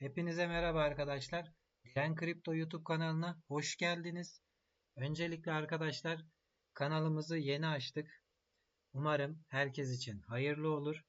Hepinize merhaba arkadaşlar. Diren Kripto YouTube kanalına hoş geldiniz. Öncelikle arkadaşlar kanalımızı yeni açtık. Umarım herkes için hayırlı olur.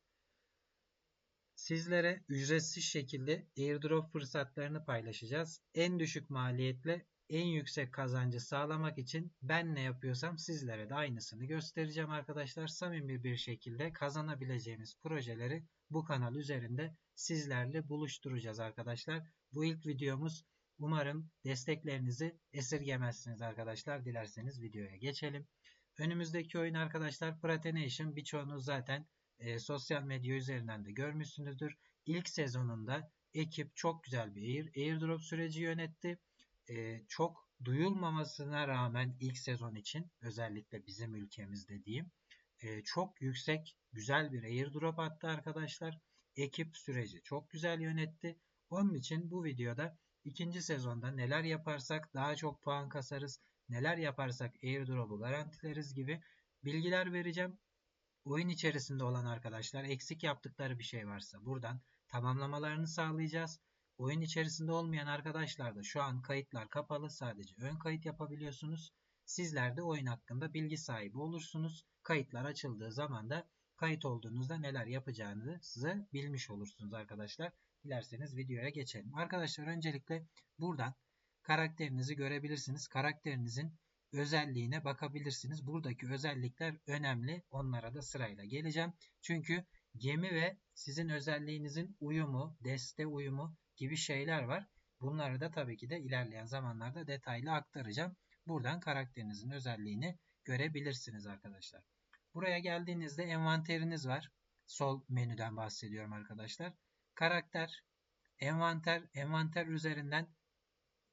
Sizlere ücretsiz şekilde airdrop fırsatlarını paylaşacağız. En düşük maliyetle en yüksek kazancı sağlamak için ben ne yapıyorsam sizlere de aynısını göstereceğim arkadaşlar. Samimi bir şekilde kazanabileceğimiz projeleri bu kanal üzerinde sizlerle buluşturacağız arkadaşlar. Bu ilk videomuz. Umarım desteklerinizi esirgemezsiniz arkadaşlar. Dilerseniz videoya geçelim. Önümüzdeki oyun arkadaşlar Pratenation. Birçoğunuz zaten e, sosyal medya üzerinden de görmüşsünüzdür. İlk sezonunda ekip çok güzel bir air, airdrop süreci yönetti. E, çok duyulmamasına rağmen ilk sezon için özellikle bizim ülkemizde diyeyim e, çok yüksek güzel bir airdrop attı arkadaşlar. Ekip süreci çok güzel yönetti. Onun için bu videoda ikinci sezonda neler yaparsak daha çok puan kasarız, neler yaparsak airdrop'u garantileriz gibi bilgiler vereceğim. Oyun içerisinde olan arkadaşlar eksik yaptıkları bir şey varsa buradan tamamlamalarını sağlayacağız. Oyun içerisinde olmayan arkadaşlar da şu an kayıtlar kapalı sadece ön kayıt yapabiliyorsunuz. Sizler de oyun hakkında bilgi sahibi olursunuz. Kayıtlar açıldığı zaman da kayıt olduğunuzda neler yapacağını size bilmiş olursunuz arkadaşlar. Dilerseniz videoya geçelim. Arkadaşlar öncelikle buradan karakterinizi görebilirsiniz. Karakterinizin özelliğine bakabilirsiniz. Buradaki özellikler önemli. Onlara da sırayla geleceğim. Çünkü gemi ve sizin özelliğinizin uyumu, deste uyumu gibi şeyler var. Bunları da tabii ki de ilerleyen zamanlarda detaylı aktaracağım. Buradan karakterinizin özelliğini görebilirsiniz arkadaşlar. Buraya geldiğinizde envanteriniz var. Sol menüden bahsediyorum arkadaşlar. Karakter, envanter, envanter üzerinden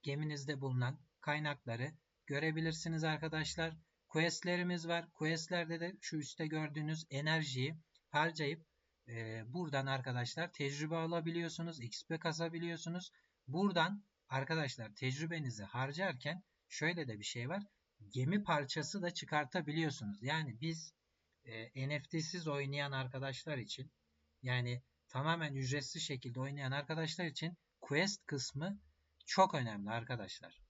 geminizde bulunan kaynakları görebilirsiniz arkadaşlar. Questlerimiz var. Questlerde de şu üstte gördüğünüz enerjiyi harcayıp e, buradan arkadaşlar tecrübe alabiliyorsunuz. XP kasabiliyorsunuz. Buradan arkadaşlar tecrübenizi harcarken şöyle de bir şey var. Gemi parçası da çıkartabiliyorsunuz. Yani biz e, NFT'siz oynayan arkadaşlar için yani tamamen ücretsiz şekilde oynayan arkadaşlar için quest kısmı çok önemli arkadaşlar.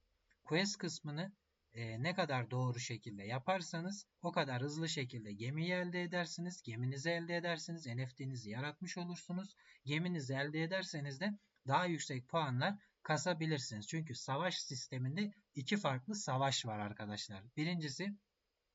Quest kısmını e, ne kadar doğru şekilde yaparsanız o kadar hızlı şekilde gemiyi elde edersiniz. Geminizi elde edersiniz. NFT'nizi yaratmış olursunuz. Geminizi elde ederseniz de daha yüksek puanlar kasabilirsiniz. Çünkü savaş sisteminde iki farklı savaş var arkadaşlar. Birincisi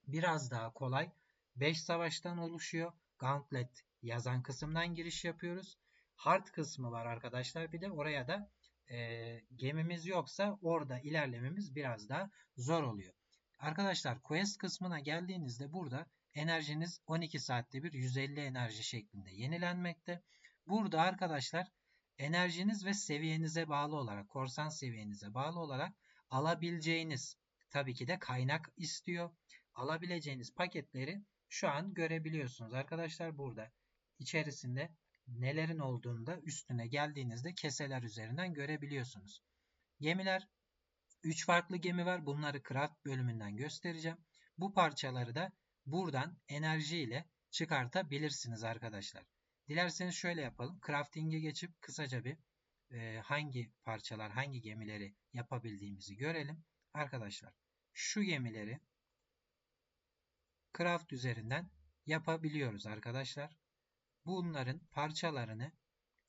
biraz daha kolay 5 savaştan oluşuyor. Gauntlet yazan kısımdan giriş yapıyoruz. Hard kısmı var arkadaşlar. Bir de oraya da e, gemimiz yoksa orada ilerlememiz biraz daha zor oluyor. Arkadaşlar quest kısmına geldiğinizde burada enerjiniz 12 saatte bir 150 enerji şeklinde yenilenmekte. Burada arkadaşlar enerjiniz ve seviyenize bağlı olarak korsan seviyenize bağlı olarak alabileceğiniz tabii ki de kaynak istiyor. Alabileceğiniz paketleri şu an görebiliyorsunuz. Arkadaşlar burada içerisinde nelerin olduğunu da üstüne geldiğinizde keseler üzerinden görebiliyorsunuz. Gemiler 3 farklı gemi var. Bunları craft bölümünden göstereceğim. Bu parçaları da buradan enerji ile çıkartabilirsiniz arkadaşlar. Dilerseniz şöyle yapalım. Crafting'e geçip kısaca bir e, hangi parçalar, hangi gemileri yapabildiğimizi görelim. Arkadaşlar şu gemileri craft üzerinden yapabiliyoruz arkadaşlar. Bunların parçalarını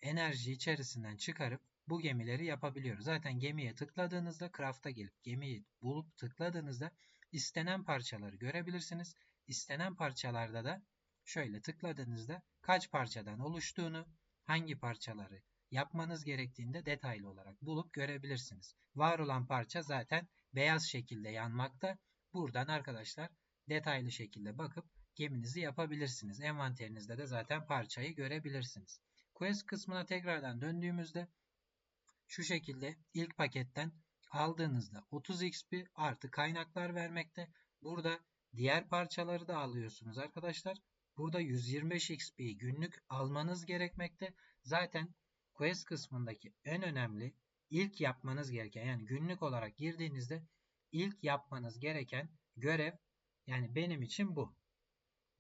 enerji içerisinden çıkarıp bu gemileri yapabiliyoruz. Zaten gemiye tıkladığınızda craft'a gelip gemiyi bulup tıkladığınızda istenen parçaları görebilirsiniz. İstenen parçalarda da şöyle tıkladığınızda kaç parçadan oluştuğunu, hangi parçaları yapmanız gerektiğinde detaylı olarak bulup görebilirsiniz. Var olan parça zaten beyaz şekilde yanmakta. Buradan arkadaşlar detaylı şekilde bakıp geminizi yapabilirsiniz. Envanterinizde de zaten parçayı görebilirsiniz. Quest kısmına tekrardan döndüğümüzde şu şekilde ilk paketten aldığınızda 30 XP artı kaynaklar vermekte. Burada diğer parçaları da alıyorsunuz arkadaşlar. Burada 125 XP günlük almanız gerekmekte. Zaten quest kısmındaki en önemli ilk yapmanız gereken yani günlük olarak girdiğinizde ilk yapmanız gereken görev yani benim için bu.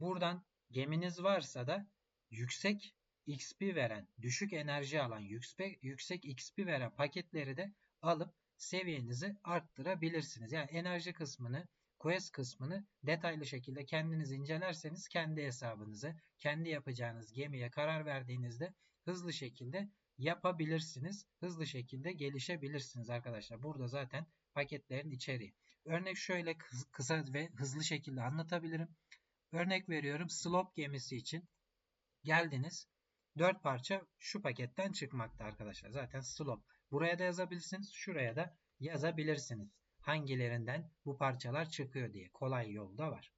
Buradan geminiz varsa da yüksek XP veren, düşük enerji alan, yüksek, yüksek XP veren paketleri de alıp seviyenizi arttırabilirsiniz. Yani enerji kısmını, quest kısmını detaylı şekilde kendiniz incelerseniz kendi hesabınızı, kendi yapacağınız gemiye karar verdiğinizde hızlı şekilde yapabilirsiniz. Hızlı şekilde gelişebilirsiniz arkadaşlar. Burada zaten paketlerin içeriği. Örnek şöyle kısa ve hızlı şekilde anlatabilirim. Örnek veriyorum Slop gemisi için geldiniz. 4 parça şu paketten çıkmakta arkadaşlar. Zaten Slop. Buraya da yazabilirsiniz. Şuraya da yazabilirsiniz. Hangilerinden bu parçalar çıkıyor diye. Kolay yolda var.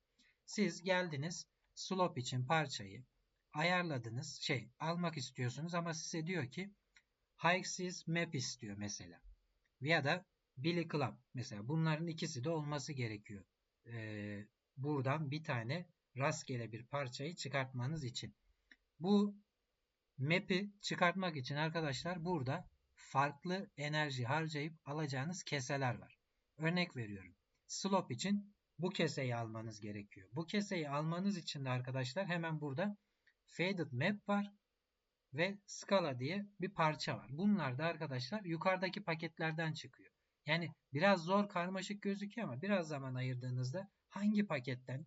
Siz geldiniz Slop için parçayı ayarladınız. Şey almak istiyorsunuz ama size diyor ki High Map istiyor mesela. Ya da Billy Club mesela. Bunların ikisi de olması gerekiyor. Ee, buradan bir tane rastgele bir parçayı çıkartmanız için. Bu map'i çıkartmak için arkadaşlar burada farklı enerji harcayıp alacağınız keseler var. Örnek veriyorum. Slop için bu keseyi almanız gerekiyor. Bu keseyi almanız için de arkadaşlar hemen burada Faded Map var ve Scala diye bir parça var. Bunlar da arkadaşlar yukarıdaki paketlerden çıkıyor. Yani biraz zor karmaşık gözüküyor ama biraz zaman ayırdığınızda hangi paketten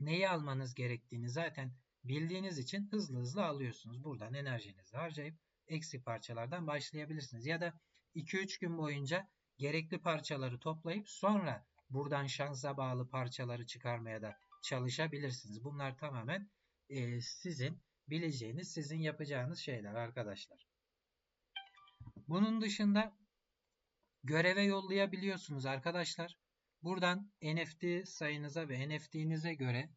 neyi almanız gerektiğini zaten bildiğiniz için hızlı hızlı alıyorsunuz. Buradan enerjinizi harcayıp eksik parçalardan başlayabilirsiniz. Ya da 2-3 gün boyunca gerekli parçaları toplayıp sonra buradan şansa bağlı parçaları çıkarmaya da çalışabilirsiniz. Bunlar tamamen e, sizin bileceğiniz, sizin yapacağınız şeyler arkadaşlar. Bunun dışında göreve yollayabiliyorsunuz arkadaşlar. Buradan NFT sayınıza ve NFT'nize göre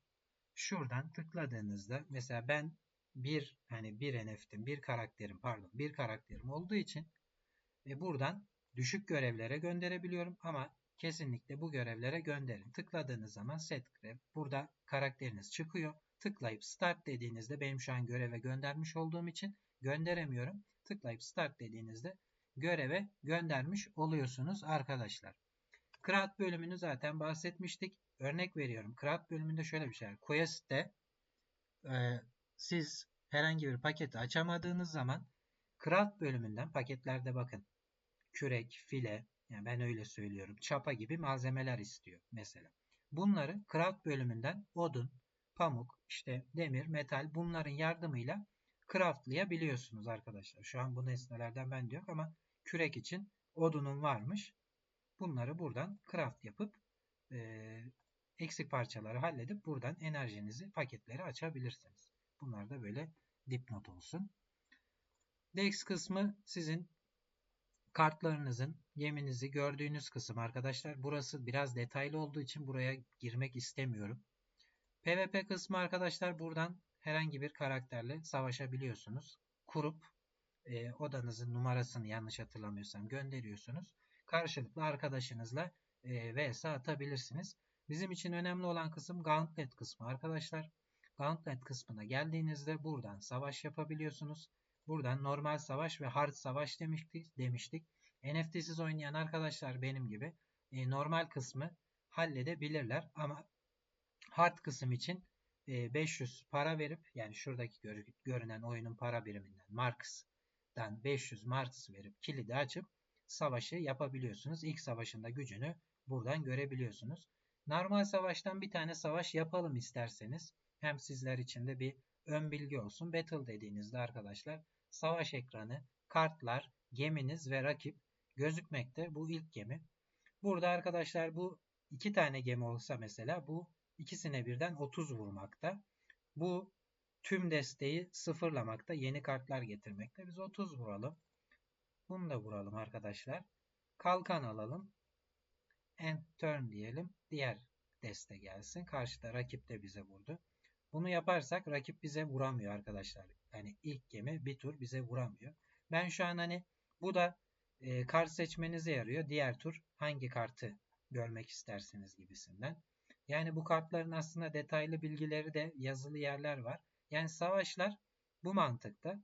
şuradan tıkladığınızda mesela ben bir hani bir NFT'im, bir karakterim pardon, bir karakterim olduğu için e, buradan düşük görevlere gönderebiliyorum ama kesinlikle bu görevlere gönderin. Tıkladığınız zaman set görev burada karakteriniz çıkıyor. Tıklayıp start dediğinizde benim şu an göreve göndermiş olduğum için gönderemiyorum. Tıklayıp start dediğinizde göreve göndermiş oluyorsunuz arkadaşlar. Kıraat bölümünü zaten bahsetmiştik. Örnek veriyorum. Kıraat bölümünde şöyle bir şey var. Quest'te e, siz herhangi bir paketi açamadığınız zaman Kıraat bölümünden paketlerde bakın. Kürek, file, yani ben öyle söylüyorum. Çapa gibi malzemeler istiyor mesela. Bunları Kıraat bölümünden odun, pamuk, işte demir, metal bunların yardımıyla craftlayabiliyorsunuz arkadaşlar. Şu an bu nesnelerden ben yok ama kürek için odunun varmış. Bunları buradan craft yapıp e, eksik parçaları halledip buradan enerjinizi paketleri açabilirsiniz. Bunlar da böyle dipnot olsun. Dex kısmı sizin kartlarınızın geminizi gördüğünüz kısım arkadaşlar. Burası biraz detaylı olduğu için buraya girmek istemiyorum. PvP kısmı arkadaşlar buradan herhangi bir karakterle savaşabiliyorsunuz. Kurup e, odanızın numarasını yanlış hatırlamıyorsam gönderiyorsunuz. Karşılıklı arkadaşınızla e, vs atabilirsiniz. Bizim için önemli olan kısım Gauntlet kısmı arkadaşlar. Gauntlet kısmına geldiğinizde buradan savaş yapabiliyorsunuz. Buradan normal savaş ve hard savaş demiştik. demiştik. NFT'siz oynayan arkadaşlar benim gibi e, normal kısmı halledebilirler ama hard kısım için 500 e, para verip yani şuradaki görünen oyunun para biriminden Marks'dan 500 Marks verip kilidi açıp savaşı yapabiliyorsunuz. İlk savaşında gücünü buradan görebiliyorsunuz. Normal savaştan bir tane savaş yapalım isterseniz. Hem sizler için de bir ön bilgi olsun. Battle dediğinizde arkadaşlar savaş ekranı, kartlar, geminiz ve rakip gözükmekte. Bu ilk gemi. Burada arkadaşlar bu iki tane gemi olsa mesela bu ikisine birden 30 vurmakta. Bu tüm desteği sıfırlamakta. Yeni kartlar getirmekte. Biz 30 vuralım. Bunu da vuralım arkadaşlar. Kalkan alalım. End turn diyelim. Diğer deste gelsin. Karşıda rakip de bize vurdu. Bunu yaparsak rakip bize vuramıyor arkadaşlar. Yani ilk gemi bir tur bize vuramıyor. Ben şu an hani bu da e, kart seçmenize yarıyor. Diğer tur hangi kartı görmek isterseniz gibisinden. Yani bu kartların aslında detaylı bilgileri de yazılı yerler var. Yani savaşlar bu mantıkta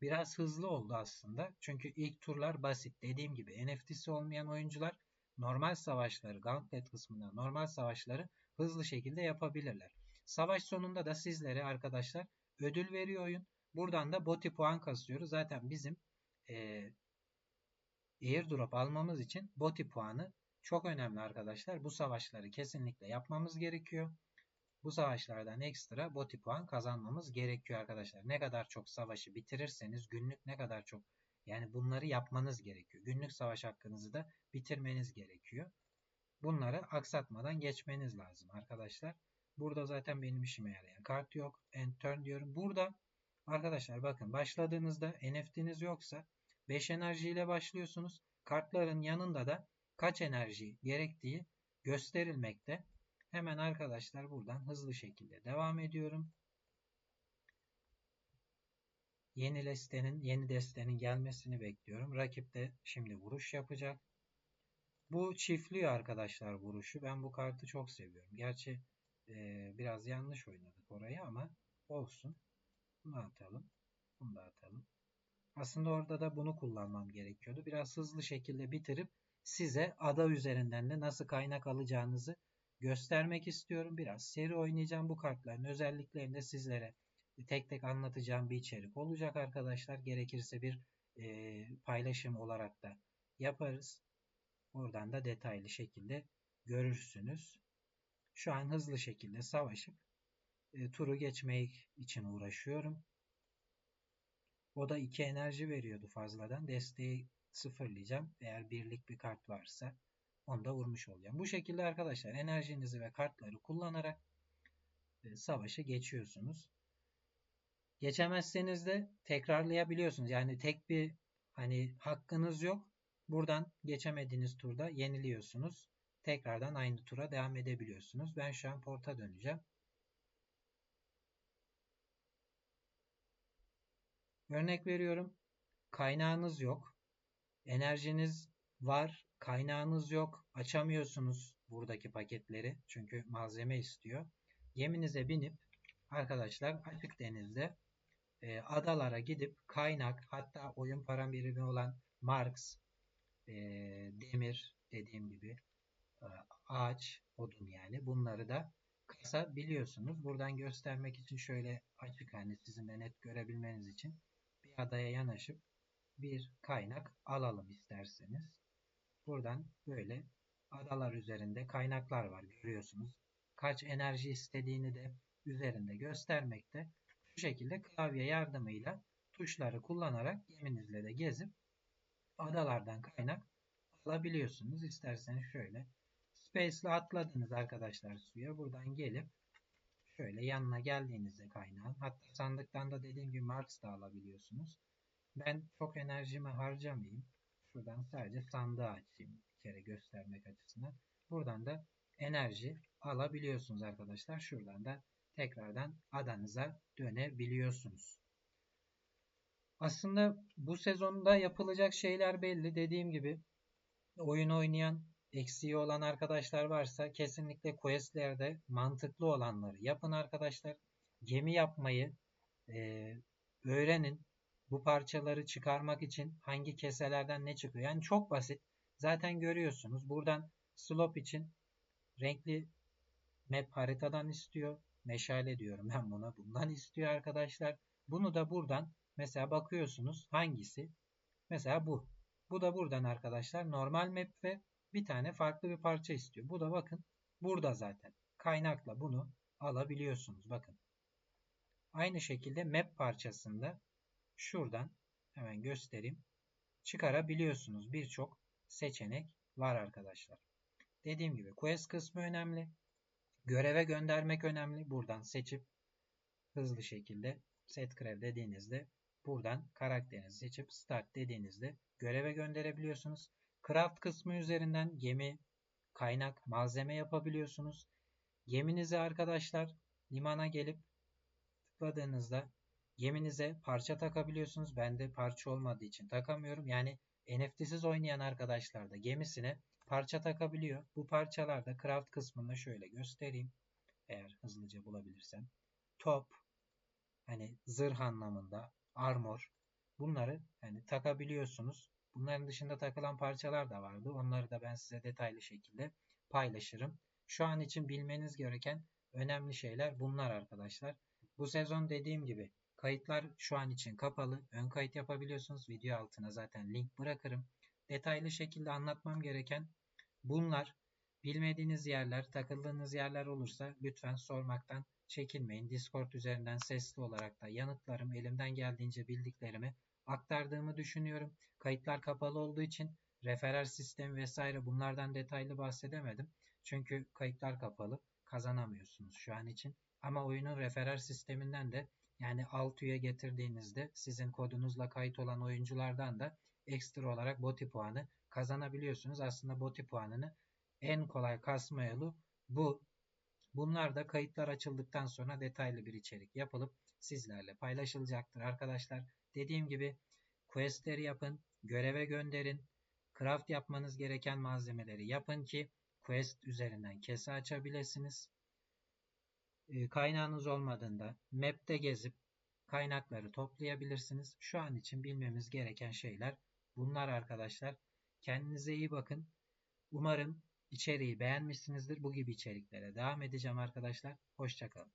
biraz hızlı oldu aslında. Çünkü ilk turlar basit. Dediğim gibi NFT'si olmayan oyuncular normal savaşları, Gauntlet kısmında normal savaşları hızlı şekilde yapabilirler. Savaş sonunda da sizlere arkadaşlar ödül veriyor oyun. Buradan da boti puan kasıyoruz. Zaten bizim e, airdrop almamız için boti puanı çok önemli arkadaşlar. Bu savaşları kesinlikle yapmamız gerekiyor. Bu savaşlardan ekstra boti puan kazanmamız gerekiyor arkadaşlar. Ne kadar çok savaşı bitirirseniz günlük ne kadar çok yani bunları yapmanız gerekiyor. Günlük savaş hakkınızı da bitirmeniz gerekiyor. Bunları aksatmadan geçmeniz lazım arkadaşlar. Burada zaten benim işime yarayan kart yok. End turn diyorum. Burada arkadaşlar bakın başladığınızda NFT'niz yoksa 5 enerjiyle başlıyorsunuz. Kartların yanında da kaç enerji gerektiği gösterilmekte. Hemen arkadaşlar buradan hızlı şekilde devam ediyorum. Yeni listenin, yeni destenin gelmesini bekliyorum. Rakip de şimdi vuruş yapacak. Bu çiftliyor arkadaşlar vuruşu. Ben bu kartı çok seviyorum. Gerçi e, biraz yanlış oynadık orayı ama olsun. Bunu atalım. Bunu da atalım. Aslında orada da bunu kullanmam gerekiyordu. Biraz hızlı şekilde bitirip size ada üzerinden de nasıl kaynak alacağınızı göstermek istiyorum. Biraz seri oynayacağım bu kartların özelliklerini de sizlere tek tek anlatacağım bir içerik olacak arkadaşlar. Gerekirse bir e, paylaşım olarak da yaparız. Oradan da detaylı şekilde görürsünüz. Şu an hızlı şekilde savaşıp e, turu geçmek için uğraşıyorum. O da 2 enerji veriyordu fazladan. Desteği sıfırlayacağım. Eğer birlik bir kart varsa onu da vurmuş olacağım. Bu şekilde arkadaşlar enerjinizi ve kartları kullanarak e, savaşı geçiyorsunuz. Geçemezseniz de tekrarlayabiliyorsunuz. Yani tek bir hani hakkınız yok. Buradan geçemediğiniz turda yeniliyorsunuz. Tekrardan aynı tura devam edebiliyorsunuz. Ben şu an porta döneceğim. Örnek veriyorum. Kaynağınız yok. Enerjiniz var. Kaynağınız yok. Açamıyorsunuz buradaki paketleri. Çünkü malzeme istiyor. Geminize binip arkadaşlar açık denizde e, adalara gidip kaynak hatta oyun param birimi olan Marx, e, demir dediğim gibi e, ağaç, odun yani bunları da kasabiliyorsunuz. Buradan göstermek için şöyle açık hani sizin de net görebilmeniz için bir adaya yanaşıp bir kaynak alalım isterseniz. Buradan böyle adalar üzerinde kaynaklar var görüyorsunuz. Kaç enerji istediğini de üzerinde göstermekte. Bu şekilde klavye yardımıyla tuşları kullanarak geminizle de gezip adalardan kaynak alabiliyorsunuz. İsterseniz şöyle Space ile atladınız arkadaşlar suya. Buradan gelip şöyle yanına geldiğinizde kaynağın hatta sandıktan da dediğim gibi Marks da alabiliyorsunuz. Ben çok enerjimi harcamayayım. Şuradan sadece sandığı açayım bir kere göstermek açısından. Buradan da enerji alabiliyorsunuz arkadaşlar. Şuradan da tekrardan adanıza dönebiliyorsunuz. Aslında bu sezonda yapılacak şeyler belli. Dediğim gibi oyun oynayan eksiği olan arkadaşlar varsa kesinlikle questlerde mantıklı olanları yapın arkadaşlar. Gemi yapmayı e, öğrenin. Bu parçaları çıkarmak için hangi keselerden ne çıkıyor? Yani çok basit. Zaten görüyorsunuz. Buradan slop için renkli map haritadan istiyor. Meşale diyorum ben buna. Bundan istiyor arkadaşlar. Bunu da buradan mesela bakıyorsunuz hangisi? Mesela bu. Bu da buradan arkadaşlar normal map ve bir tane farklı bir parça istiyor. Bu da bakın burada zaten. Kaynakla bunu alabiliyorsunuz. Bakın. Aynı şekilde map parçasında şuradan hemen göstereyim. Çıkarabiliyorsunuz. Birçok seçenek var arkadaşlar. Dediğim gibi quest kısmı önemli. Göreve göndermek önemli. Buradan seçip hızlı şekilde set görev dediğinizde buradan karakterinizi seçip start dediğinizde göreve gönderebiliyorsunuz. Craft kısmı üzerinden gemi, kaynak, malzeme yapabiliyorsunuz. Geminize arkadaşlar limana gelip tıkladığınızda geminize parça takabiliyorsunuz. Bende parça olmadığı için takamıyorum. Yani NFT'siz oynayan arkadaşlar da gemisine parça takabiliyor. Bu parçalar da craft kısmında şöyle göstereyim. Eğer hızlıca bulabilirsem. Top, hani zırh anlamında, armor bunları hani takabiliyorsunuz. Bunların dışında takılan parçalar da vardı. Onları da ben size detaylı şekilde paylaşırım. Şu an için bilmeniz gereken önemli şeyler bunlar arkadaşlar. Bu sezon dediğim gibi Kayıtlar şu an için kapalı. Ön kayıt yapabiliyorsunuz. Video altına zaten link bırakırım. Detaylı şekilde anlatmam gereken bunlar. Bilmediğiniz yerler, takıldığınız yerler olursa lütfen sormaktan çekinmeyin. Discord üzerinden sesli olarak da yanıtlarım elimden geldiğince bildiklerimi aktardığımı düşünüyorum. Kayıtlar kapalı olduğu için referer sistemi vesaire bunlardan detaylı bahsedemedim. Çünkü kayıtlar kapalı. Kazanamıyorsunuz şu an için. Ama oyunun referer sisteminden de yani alt üye getirdiğinizde sizin kodunuzla kayıt olan oyunculardan da ekstra olarak boti puanı kazanabiliyorsunuz. Aslında boti puanını en kolay kasma yolu bu. Bunlar da kayıtlar açıldıktan sonra detaylı bir içerik yapılıp sizlerle paylaşılacaktır arkadaşlar. Dediğim gibi questleri yapın, göreve gönderin, craft yapmanız gereken malzemeleri yapın ki quest üzerinden kese açabilirsiniz. Ee, kaynağınız olmadığında map'te gezip kaynakları toplayabilirsiniz. Şu an için bilmemiz gereken şeyler bunlar arkadaşlar. Kendinize iyi bakın. Umarım içeriği beğenmişsinizdir. Bu gibi içeriklere devam edeceğim arkadaşlar. Hoşçakalın.